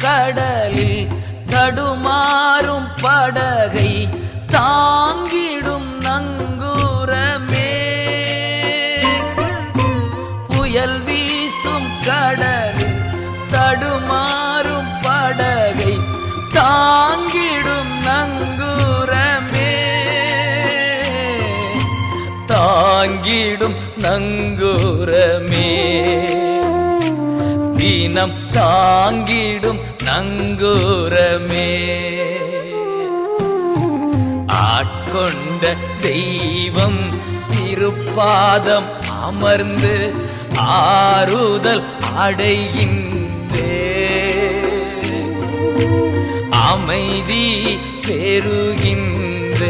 கடலில் தடுமாறும் படகை தாங்கிடும் நங்கூரமே. புயல் வீசும் கடலில் தடுமாறும் படகை தாங்கிடும் நங்கூரமே. தாங்கிடும் நங்கூரமே. தினம் தாங்கிடும் நங்கூரமே. ஆட்கொண்ட தெய்வம் திருப்பாதம் அமர்ந்து ஆறுதல் அடைகின்றே. அமைதி பெறுகின்ற.